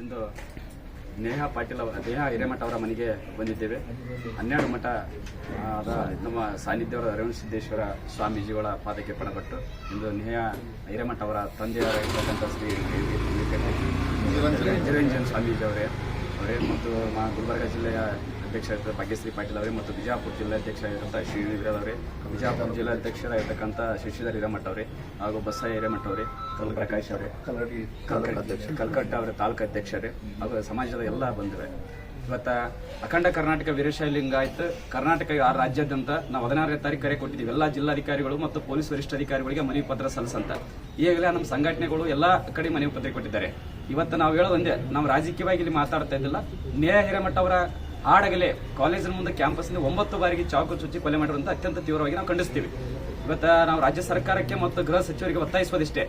ಇಂದು ನೇಹಾ ಪಾಟೀಲ್ ಅವರ, ನೇಹಾ ಹಿರೇಮಠ ಅವರ ಮನೆಗೆ ಬಂದಿದ್ದೇವೆ. ಹನ್ನೆರಡು ಮಠ ನಮ್ಮ ಸಾನ್ನಿಧ್ಯವರ ರೇವಣ ಸಿದ್ದೇಶ್ವರ ಸ್ವಾಮೀಜಿಗಳ ಪಾದಕ್ಕೆ ಪಣಪಟ್ಟು ಇಂದು ನೇಹಾ ಹಿರೇಮಠ ಅವರ ತಂದೆಯವರಾಗಿರ್ತಕ್ಕಂಥ ಶ್ರೀ ಚಿರಂಜನ್ ಸ್ವಾಮೀಜಿ ಅವರೇ ಅವರೇ ಮತ್ತು ಗುಲ್ಬರ್ಗ ಜಿಲ್ಲೆಯ ಅಧ್ಯಕ್ಷರಾದ ಭಾಗ್ಯಶ್ರೀ ಪಾಟೀಲ್ ಅವರೇ ಮತ್ತು ಬಿಜಾಪುರ ಜಿಲ್ಲಾಧ್ಯಕ್ಷರಾಗಿರ್ತಕ್ಕಂಥ ಶ್ರೀ ವೀರರಾವ್ ಅವರೇ ಬಿಜಾಪುರ ಜಿಲ್ಲಾಧ್ಯಕ್ಷರಾಗಿರ್ತಕ್ಕಂಥ ಶಶಿಧರ್ ಹಿರೇಮಠ ಅವರೇ ಹಾಗೂ ಬಸ್ಸ ಹಿರೇಮಠ ಅವರೇ ಪ್ರಕಾಶ್ ಅವರೇ ಕಲ್ಕಟ್ಟ ಅವರ ತಾಲೂಕು ಅಧ್ಯಕ್ಷರೇ ಹಾಗೂ ಸಮಾಜದ ಎಲ್ಲ ಬಂದಿವೆ ಇವತ್ತ ಅಖಂಡ ಕರ್ನಾಟಕ ವೀರಶೈವ ಲಿಂಗಾಯತ್ ಕರ್ನಾಟಕ ಆ ರಾಜ್ಯಾದ್ಯಂತ ನಾವು ಹದಿನಾರನೇ ತಾರೀಕು ಕರೆ ಕೊಟ್ಟಿದ್ದೀವಿ. ಎಲ್ಲ ಜಿಲ್ಲಾಧಿಕಾರಿಗಳು ಮತ್ತು ಪೊಲೀಸ್ ವರಿಷ್ಠಾಧಿಕಾರಿಗಳಿಗೆ ಮನವಿ ಪತ್ರ ಸಲ್ಲಿಸಂತ. ಈಗಲೇ ನಮ್ಮ ಸಂಘಟನೆಗಳು ಎಲ್ಲ ಕಡೆ ಮನವಿ ಪತ್ರ ಕೊಟ್ಟಿದ್ದಾರೆ. ಇವತ್ತು ನಾವು ಹೇಳೋದೊಂದೇ ನಾವು ರಾಜಕೀಯವಾಗಿ ಇಲ್ಲಿ ಮಾತಾಡ್ತಾ ಇದ್ದಿಲ್ಲ. ನೇರ ಹಿರೇಮಠ ಅವರ ಹಾಡಗಲೆ ಕಾಲೇಜಿನ ಮುಂದೆ ಕ್ಯಾಂಪಸ್ನಿಂದ ಒಂಬತ್ತು ಬಾರಿಗೆ ಚಾಕು ಚುಚ್ಚಿ ಕೊಲೆ ಮಾಡಿರುವಂತ ಅತ್ಯಂತ ತೀವ್ರವಾಗಿ ನಾವು ಖಂಡಿಸ್ತೀವಿ. ಇವತ್ತ ನಾವು ರಾಜ್ಯ ಸರ್ಕಾರಕ್ಕೆ ಮತ್ತು ಗೃಹ ಸಚಿವರಿಗೆ ಒತ್ತಾಯಿಸೋದಿಷ್ಟೇ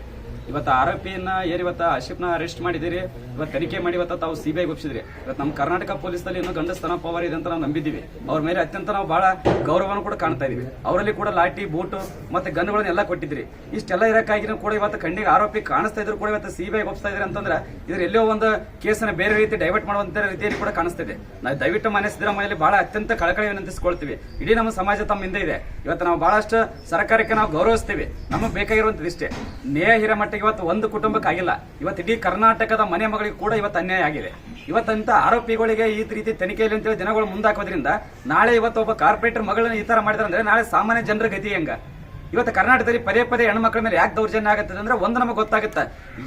ಇವತ್ತು ಆರೋಪಿಯನ್ನ ಏನ್ ಇವತ್ತ ಆಶಿಫ್ನ ಅರೆಸ್ಟ್ ಮಾಡಿದಿರಿ ಇವತ್ತು ತನಿಖೆ ಮಾಡಿ ಇವತ್ತು ತಾವು ಸಿಬಿಐ ಒಪ್ಪಿಸಿದ್ರಿ ಇವತ್ತು ನಮ್ಮ ಕರ್ನಾಟಕ ಪೊಲೀಸ್ನಲ್ಲಿ ಇನ್ನೂ ಗಂಡಸ್ತನ ಪವರ್ ಇದೆ ಅಂತ ನಾವು ನಂಬಿದ್ದೀವಿ. ಅವ್ರ ಮೇಲೆ ಅತ್ಯಂತ ನಾವು ಬಹಳ ಗೌರವವನ್ನು ಕೂಡ ಕಾಣ್ತಾ ಇದೀವಿ ಅವರಲ್ಲಿ ಕೂಡ ಲಾಠಿ, ಬೂಟು ಮತ್ತೆ ಗನ್ಗಳನ್ನ ಎಲ್ಲ ಕೊಟ್ಟಿದ್ರಿ. ಇಷ್ಟೆಲ್ಲ ಇರಕ್ಕಾಗಿ ಕೂಡ ಇವತ್ತು ಕಣ್ಣಿಗೆ ಆರೋಪಿ ಕಾಣಿಸ್ತಾ ಇದ್ರು ಕೂಡ ಇವತ್ತು ಸಿಬಿಐ ಒಪ್ಪಿಸ್ತಾ ಇದ್ರೆ ಅಂತಂದ್ರೆ ಇದ್ರ ಎಲ್ಲೋ ಒಂದು ಕೇಸನ್ನ ಬೇರೆ ರೀತಿ ಡೈವರ್ಟ್ ಮಾಡುವಂತ ರೀತಿಯಲ್ಲಿ ಕೂಡ ಕಾಣಿಸ್ತಿದೆ ನಾವು ದಯವಿಟ್ಟು ಮನೆ ಸಿದ್ದರಾಮಯ್ಯಲ್ಲಿ ಬಹಳ ಅತ್ಯಂತ ಕಳಕಳಿ ವಿನಂತಿಸಿಕೊಳ್ತೀವಿ ಇಡೀ ನಮ್ಮ ಸಮಾಜ ತಮ್ಮ ಹಿಂದೆ ಇದೆ. ಇವತ್ತು ನಾವು ಬಹಳಷ್ಟು ಸರ್ಕಾರಕ್ಕೆ ನಾವು ಗೌರವಿಸ್ತೀವಿ. ನಮಗೆ ಬೇಕಾಗಿರುವಂತದ್ದು ಇಷ್ಟೇ. ನೇಹ ಹಿರೇಮಠಕ್ಕೆ ಇವತ್ತು ಒಂದು ಕುಟುಂಬಕ್ಕೆ ಆಗಿಲ್ಲ ಇವತ್ತು ಇಡೀ ಕರ್ನಾಟಕದ ಮನೆ ಮಗಳಿಗೆ ಕೂಡ ಇವತ್ತು ಅನ್ಯಾಯ ಆಗಿದೆ. ಇವತ್ತಂತ ಆರೋಪಿಗಳಿಗೆ ಈ ರೀತಿ ತನಿಖೆಯಲ್ಲಿ ಅಂತೇಳಿ ಜನಗಳು ಮುಂದಾಕೋದ್ರಿಂದ ನಾಳೆ ಇವತ್ತು ಒಬ್ಬ ಕಾರ್ಪೊರೇಟರ್ ಮಗಳನ್ನ ಈ ತರ ಮಾಡಿದ್ರೆ ಅಂದ್ರೆ ನಾಳೆ ಸಾಮಾನ್ಯ ಜನರ ಗತಿ ಹೆಂಗ? ಇವತ್ತು ಕರ್ನಾಟಕದಲ್ಲಿ ಪದೇ ಪದೇ ಹೆಣ್ಮಕ್ಳ ಮೇಲೆ ಯಾಕೆ ದೌರ್ಜನ್ಯ ಆಗುತ್ತೆ ಅಂದ್ರೆ ಒಂದು ನಮಗೆ ಗೊತ್ತಾಗುತ್ತೆ.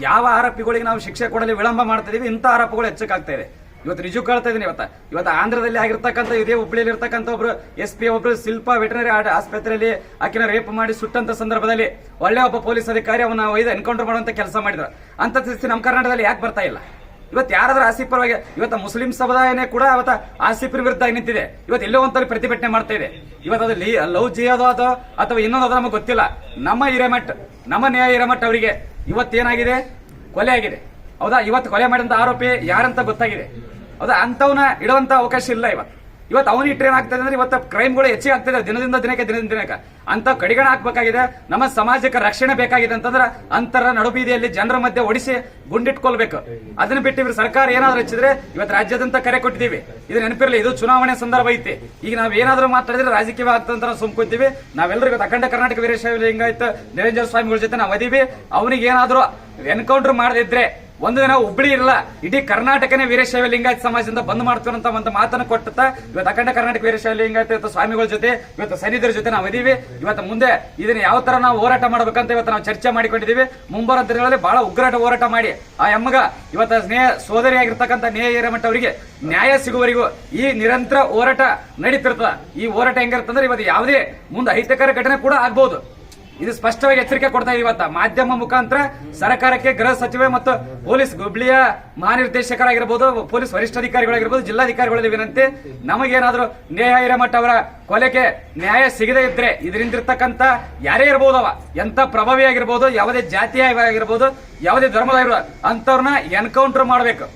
ಯಾವ ಆರೋಪಿಗಳಿಗೆ ನಾವು ಶಿಕ್ಷೆ ಕೊಡಲಿ ವಿಳಂಬ ಮಾಡ್ತಿದೀವಿ ಇಂಥ ಆರೋಪಗಳು ಹೆಚ್ಚಕ್ಕಾಗ್ತಾ ಇದೆ. ಇವತ್ತು ನಿಜಕ್ಕೆ ಕೇಳ್ತಾ ಇದೀನಿ ಇವತ್ತು. ಇವತ್ತು ಆಂಧ್ರದಲ್ಲಿ ಆಗಿರ್ತಕ್ಕಂಥ, ಇದೇ ಹುಬ್ಳಿಯಲ್ಲಿ ಇರ್ತಕ್ಕಂಥ ಒಬ್ರು ಎಸ್ ಪಿ ಒಬ್ರು ಶಿಲ್ಪ ವೆಟನರಿ ಆಸ್ಪತ್ರೆಯಲ್ಲಿ ಆಕಿನ ರೇಪ್ ಮಾಡಿ ಸುಟ್ಟಂತ ಸಂದರ್ಭದಲ್ಲಿ ಒಳ್ಳೆ ಒಬ್ಬ ಪೊಲೀಸ್ ಅಧಿಕಾರಿ ಅವನ ಒಯ್ದು ಎನ್ಕೌಂಟರ್ ಮಾಡುವಂತ ಕೆಲಸ ಮಾಡಿದ್ರು. ಅಂತ ಸ್ಥಿತಿ ನಮ್ಮ ಕರ್ನಾಟಕದಲ್ಲಿ ಯಾಕೆ ಬರ್ತಾ ಇಲ್ಲ? ಇವತ್ತು ಯಾರಾದ್ರೂ ಆಸಿಫ್ ಪರವಾಗಿ, ಇವತ್ತು ಮುಸ್ಲಿಂ ಸಮುದಾಯನೇ ಕೂಡ ಅವತ್ತ ಆಸಿಫ್ರ ವಿರುದ್ಧ ನಿಂತಿದೆ. ಇವತ್ತು ಎಲ್ಲೋ ಒಂದಲ್ಲಿ ಪ್ರತಿಭಟನೆ ಮಾಡ್ತಾ ಇದೆ. ಇವತ್ತು ಅದು ಲವ್ ಜಿಯೋದು ಅದೋ ಅಥವಾ ಇನ್ನೊಂದು ನಮಗೆ ಗೊತ್ತಿಲ್ಲ. ನಮ್ಮ ಹಿರೇಮಠ್, ನಮ್ಮ ನ್ಯಾಯ ಹಿರೇಮಠ್ ಅವರಿಗೆ ಇವತ್ತೇನಾಗಿದೆ? ಕೊಲೆ ಆಗಿದೆ. ಹೌದಾ? ಇವತ್ತು ಕೊಲೆ ಮಾಡಿದಂತ ಆರೋಪಿ ಯಾರಂತ ಗೊತ್ತಾಗಿದೆ? ಹೌದಾ? ಅಂತವನ್ನ ಇಡುವಂತ ಅವಕಾಶ ಇಲ್ಲ ಇವತ್ತು ಇವತ್ತು ಅವನಿಗೆ ಟ್ರೈನ್ ಆಗ್ತದೆ ಅಂದ್ರೆ ಇವತ್ತು ಕ್ರೈಮ್ಗಳು ಹೆಚ್ಚಿಗೆ ಆಗ್ತದೆ, ದಿನದಿಂದ ದಿನಕ್ಕೆ ದಿನದಿಂದ ದಿನಕ್ಕೆ. ಅಂತ ಕಡಿಗಣ ಹಾಕ್ಬೇಕಾಗಿದೆ ನಮ್ಮ ಸಮಾಜಕ್ಕೆ ರಕ್ಷಣೆ ಬೇಕಾಗಿದೆ ಅಂತಂದ್ರೆ ಅಂತರ ನಡುಬೀದಿಯಲ್ಲಿ ಜನರ ಮಧ್ಯೆ ಒಡಿಸಿ ಗುಂಡಿಟ್ಕೊಳ್ಬೇಕು. ಅದನ್ನ ಬಿಟ್ಟು ಇವ್ರ ಸರ್ಕಾರ ಏನಾದ್ರು ಹೆಚ್ಚಿದ್ರೆ ಇವತ್ತು ರಾಜ್ಯದಂತ ಕರೆ ಕೊಟ್ಟಿದ್ದೀವಿ. ಇದು ನೆನಪಿರಲಿ, ಇದು ಚುನಾವಣೆ ಸಂದರ್ಭ ಐತಿ. ಈಗ ನಾವು ಏನಾದರೂ ಮಾತಾಡಿದ್ರೆ ರಾಜಕೀಯ ಆಗ್ತದೆ ಅಂತ ನಾವು ಸುಮ್ಕೋತೀವಿ ನಾವೆಲ್ಲರೂ ಇವತ್ತು ಅಖಂಡ ಕರ್ನಾಟಕ ವೀರಶೈವ ಹಿಂಗಾಯ್ತು ನಿರಂಜನ ಸ್ವಾಮಿಗಳ ಜೊತೆ ನಾವು ಅದೀವಿ ಅವನಿಗೆ ಏನಾದರೂ ಎನ್ಕೌಂಟರ್ ಮಾಡದಿದ್ರೆ ಒಂದು ದಿನ ಹುಬ್ಳಿ ಇರಲ್ಲ, ಇಡೀ ಕರ್ನಾಟಕನೇ ವೀರಶೈವ ಲಿಂಗಾಯತ ಸಮಾಜದಿಂದ ಬಂದ್ ಮಾಡ್ತಾರಂತ ಒಂದು ಮಾತನ್ನು ಕೊಟ್ಟತ್ತ. ಇವತ್ತು ಅಖಂಡ ಕರ್ನಾಟಕ ವೀರಶೈವ ಲಿಂಗಾಯತ ಸ್ವಾಮಿಗಳ ಜೊತೆ, ಇವತ್ತು ಸನ್ನಿಧರ ಜೊತೆ ನಾವು ಇದೀವಿ. ಇವತ್ತು ಮುಂದೆ ಇದನ್ನ ಯಾವ ತರ ನಾವು ಹೋರಾಟ ಮಾಡ್ಬೇಕಂತ ಇವತ್ತು ನಾವು ಚರ್ಚೆ ಮಾಡಿಕೊಂಡಿದ್ದೀವಿ ಮುಂಬರೋ ದಿನಗಳಲ್ಲಿ ಬಹಳ ಉಗ್ರಾಟ ಹೋರಾಟ ಮಾಡಿ. ಆ ಎಮ್ಮಗ ಇವತ್ತು ಸ್ನೇಹ ಸೋದರಿಯಾಗಿರ್ತಕ್ಕಂಥ ನೇಹ ಹಿರೇಮಠ ಅವರಿಗೆ ನ್ಯಾಯ ಸಿಗುವವರೆಗೂ ಈ ನಿರಂತರ ಹೋರಾಟ ನಡೀತಿರ್ತದ. ಈ ಹೋರಾಟ ಹೆಂಗಿರ್ತಂದ್ರೆ ಇವತ್ತು ಯಾವುದೇ ಮುಂದೆ ಅಹಿತಕರ ಘಟನೆ ಕೂಡ ಆಗ್ಬಹುದು ಇದು ಸ್ಪಷ್ಟವಾಗಿ ಎಚ್ಚರಿಕೆ ಕೊಡ್ತಾ ಇದೀವಿ ಇವತ್ತ. ಮಾಧ್ಯಮ ಮುಖಾಂತರ ಸರ್ಕಾರಕ್ಕೆ ಗೃಹ ಸಚಿವೆ ಮತ್ತು ಪೊಲೀಸ್ ಗುಬ್ಳಿಯ ಮಹಾನಿರ್ದೇಶಕರಾಗಿರ್ಬೋದು, ಪೊಲೀಸ್ ವರಿಷ್ಠಾಧಿಕಾರಿಗಳಾಗಿರ್ಬೋದು, ಜಿಲ್ಲಾಧಿಕಾರಿಗಳ ವಿನಂತಿ, ನಮಗೇನಾದ್ರೂ ನ್ಯಾಯ ಹಿರೇಮಠ ಅವರ ಕೊಲೆಗೆ ನ್ಯಾಯ ಸಿಗದೇ ಇದ್ರೆ ಇದರಿಂದಿರ್ತಕ್ಕಂಥ ಯಾರೇ ಇರ್ಬೋದವ ಎಂತ ಪ್ರಭಾವಿ ಆಗಿರ್ಬೋದು, ಯಾವುದೇ ಜಾತಿಯ ಆಗಿರ್ಬೋದು ಯಾವುದೇ ಧರ್ಮದ ಅಂತವ್ರನ್ನ ಎನ್ಕೌಂಟರ್ ಮಾಡಬೇಕು.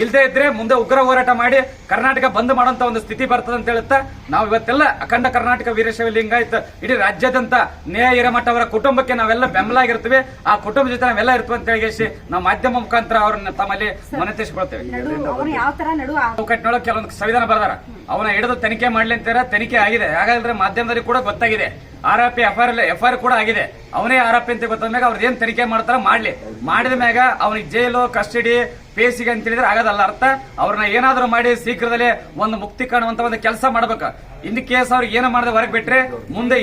ಇಲ್ಲದೆ ಇದ್ರೆ ಮುಂದೆ ಉಗ್ರ ಹೋರಾಟ ಮಾಡಿ ಕರ್ನಾಟಕ ಬಂದ್ ಮಾಡುವಂತ ಒಂದು ಸ್ಥಿತಿ ಬರ್ತದೆ ಅಂತ ಹೇಳುತ್ತಾ ನಾವು ಇವತ್ತೆಲ್ಲ ಅಖಂಡ ಕರ್ನಾಟಕ ವೀರಶೈವ ಲಿಂಗಾಯತ್ ಇಡೀ ರಾಜ್ಯಾದ್ಯಂತ ನ್ಯಾಯ ಹಿರೇಮಠ ಅವರ ಕುಟುಂಬಕ್ಕೆ ನಾವೆಲ್ಲ ಬೆಂಬಲ ಆಗಿರ್ತೀವಿ. ಆ ಕುಟುಂಬ ಜೊತೆ ನಾವೆಲ್ಲ ಇರ್ತೀವಿ ಅಂತ ಹೇಳಿ ನಾವು ಮಾಧ್ಯಮ ಮುಖಾಂತರ ಅವ್ರನ್ನ ತಮ್ಮಲ್ಲಿ ಮನತಿಸ್ಕೊಳ್ತೇವೆ. ಕೆಲವೊಂದು ಸಂವಿಧಾನ ಬರ್ದಾರ. ಅವನ ಹಿಡಿದು ತನಿಖೆ ಮಾಡ್ಲಿ ಅಂತಾರ ತನಿಖೆ ಆಗಿದೆ. ಹಾಗಾದ್ರೆ ಮಾಧ್ಯಮದಲ್ಲಿ ಕೂಡ ಗೊತ್ತಾಗಿದೆ. ಎಫ್ ಆರ್ ಎಫ್ ಆರ್ ಕೂಡ ಆಗಿದೆ. ಅವನೇ ಆರೋಪಿ ಅಂತ ಗೊತ್ತಾದ ಮ್ಯಾಗ ಅವ್ರದ್ದು ಏನ್ ತನಿಖೆ ಮಾಡ್ತಾರ ಮಾಡ್ಲಿ. ಮಾಡಿದ ಮ್ಯಾಗ ಅವನಿಗೆ ಜೈಲು, ಕಸ್ಟಡಿ, ಪೇಸಿಗೆ ಅಂತ ಹೇಳಿದ್ರೆ ಆಗೋದಲ್ಲ. ಅರ್ಥ? ಅವ್ರನ್ನ ಏನಾದ್ರೂ ಮಾಡಿ ಶೀಘ್ರದಲ್ಲೇ ಒಂದು ಮುಕ್ತಿ ಕಾಣುವಂತ ಒಂದು ಕೆಲಸ ಮಾಡ್ಬೇಕು. ಇನ್ ಕೇಸ್ ಅವ್ರಿಗೆ ಏನೋ ಮಾಡದೆ ಹೊರಗೆ ಬಿಟ್ರೆ ಮುಂದೆ